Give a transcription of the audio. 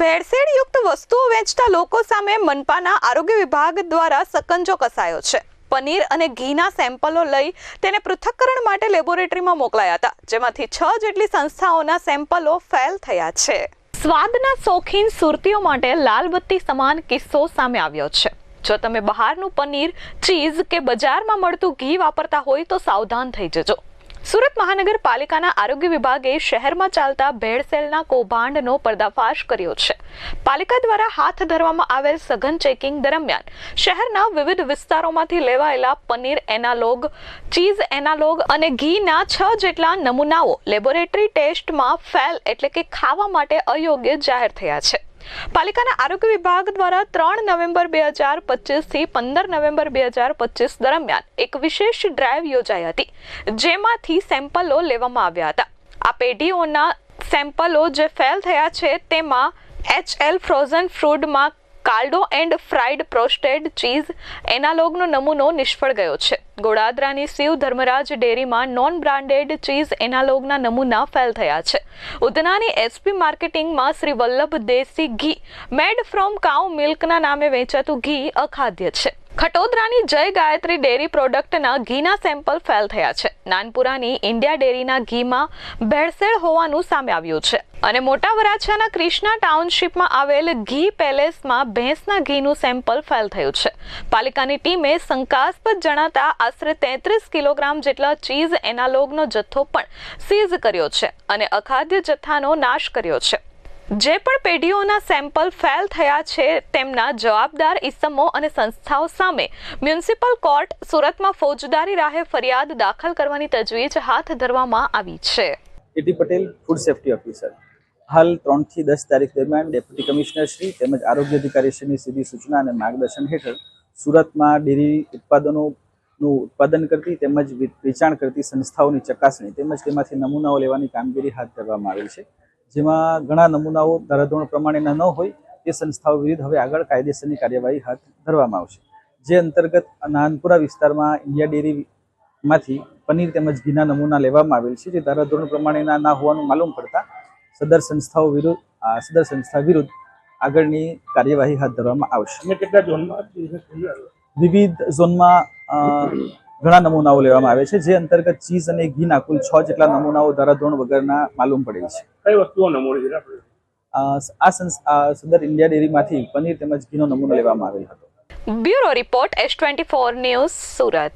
ભેળસેળયુક્ત વસ્તુઓ વેચતા લોકો સામે મનપાના આરોગ્ય વિભાગ દ્વારા સકંજો કસાયો છે. પનીર અને ઘીના સેમ્પલો લઈ તેને પૃથ્થકરણ માટે લેબોરેટરીમાં મોકલાયા હતા, જેમાંથી છ જેટલી સંસ્થાઓના સેમ્પલો ફેલ થયા છે. સ્વાદના શોખીન સુરતીઓ માટે લાલબત્તી સમાન કિસ્સો સામે આવ્યો છે. જો તમે બહારનું પનીર, ચીઝ કે બજારમાં મળતું ઘી વાપરતા હોય તો સાવધાન થઈ જજો. સુરત મહાનગરપાલિકાના આરોગ્ય વિભાગે શહેરમાં ચાલતા ભેળસેલના કૌભાંડનો પર્દાફાશ કર્યો છે. પાલિકા દ્વારા હાથ ધરવામાં આવેલ સઘન ચેકિંગ દરમિયાન શહેરના વિવિધ વિસ્તારોમાંથી લેવાયેલા પનીર એનાલોગ, ચીઝ એનાલોગ અને ઘીના છ જેટલા નમૂનાઓ લેબોરેટરી ટેસ્ટમાં ફેલ એટલે કે ખાવા માટે અયોગ્ય જાહેર થયા છે. પાલિકાના આરોગ્ય વિભાગ દ્વારા ત્રણ નવેમ્બર બે હજાર પચીસથી પંદર નવેમ્બર બે હજાર પચીસ દરમિયાન એક વિશેષ ડ્રાઈવ યોજાઈ હતી, જેમાંથી સેમ્પલો લેવામાં આવ્યા હતા. આ પેઢીઓના સેમ્પલો જે ફેલ થયા છે, તેમાં એચએલ ફ્રોઝન ફ્રૂડમાં કાર્ડો એન્ડ ફ્રાઈડ પ્રોસ્ટેડ ચીઝ એનાલોગનો નમૂનો નિષ્ફળ ગયો છે. ગોડાદરાની શિવ ધર્મરાજ ડેરીમાં નોન બ્રાન્ડેડ ચીઝ એનાલોગના નમૂના ફેલ થયા છે. ઉધનાની એસપી માર્કેટિંગમાં શ્રી વલ્લભ દેશી ઘી મેડ ફ્રોમ કાઉ મિલ્કના નામે વેચાતું ઘી અખાદ્ય છે. ખટોદરાની જય ગાયત્રી ડેરી પ્રોડક્ટના ઘીના સેમ્પલ ફેલ થયા છે. નાનપુરાની ઇન્ડિયા ડેરીના ઘીમાં ભેળસેળ હોવાનું સામે આવ્યું છે. અને મોટા વરાછાના ક્રિષ્ના ટાઉનશીપમાં આવેલ ઘી પેલેસમાં ભેંસના ઘીનું સેમ્પલ ફેલ થયું છે. પાલિકાની ટીમે શંકાસ્પદ જણાતા આશરે તેત્રીસ કિલોગ્રામ જેટલા ચીઝ એનાલોગનો જથ્થો પણ સીઝ કર્યો છે અને અખાદ્ય જથ્થાનો નાશ કર્યો છે. જે પણ પેઢીઓના સેમ્પલ ફેલ થયા છે, તેમના જવાબદાર ઇસમો અને સંસ્થાઓ સામે મ્યુનિસિપલ કોર્ટ સુરતમાં ફોજદારી રાહે ફરિયાદ દાખલ કરવાની તજવીજ હાથ ધરવામાં આવી છે. A T Patel food safety officer હાલ ત્રણથી દસ તારીખ દરમિયાન ડેપ્યુટી કમિશનર શ્રી તેમજ આરોગ્ય અધિકારી શ્રીની સીધી સૂચના અને માર્ગદર્શન હેઠળ સુરતમાં ડેરી ઉત્પાદનોનું ઉત્પાદન કરતી તેમજ વેચાણ કરતી સંસ્થાઓની ચકાસણી તેમજ તેમાંથી નમૂનાઓ લેવાની કામગીરી હાથ ધરવામાં આવી છે. જેમાં ઘણા નમૂનાઓ ધારાધોરણ પ્રમાણેના ન હોય તે સંસ્થાઓ વિરુદ્ધ હવે આગળ કાયદેસરની કાર્યવાહી હાથ ધરવામાં આવશે જે અંતર્ગત નાનપુરા વિસ્તારમાં ઇન્ડિયા ડેરીમાંથી પનીર તેમજ ઘીના નમૂના લેવામાં આવેલ છે જે ધારાધોરણ પ્રમાણેના ના હોવાનું માલુમ પડતા સદર સંસ્થાઓ વિરુદ્ધ સદર સંસ્થા વિરુદ્ધ આગળની કાર્યવાહી હાથ ધરવામાં આવશે કેટલા ઝોનમાં? વિવિધ ઝોનમાં ઘણા નમૂનાઓ લેવામાં આવે છે જે અંતર્ગત ચીઝ અને ઘીના કુલ છ જેટલા નમૂનાઓ ધોરણ વગરના માલુમ પડે છે. કઈ વસ્તુઓ સંસ- આ સદર ઇન્ડિયા ડેરીમાંથી પનીર તેમજ ઘીનો નમૂનો લેવામાં આવેલ હતો. Bureau report S twenty four news Surat.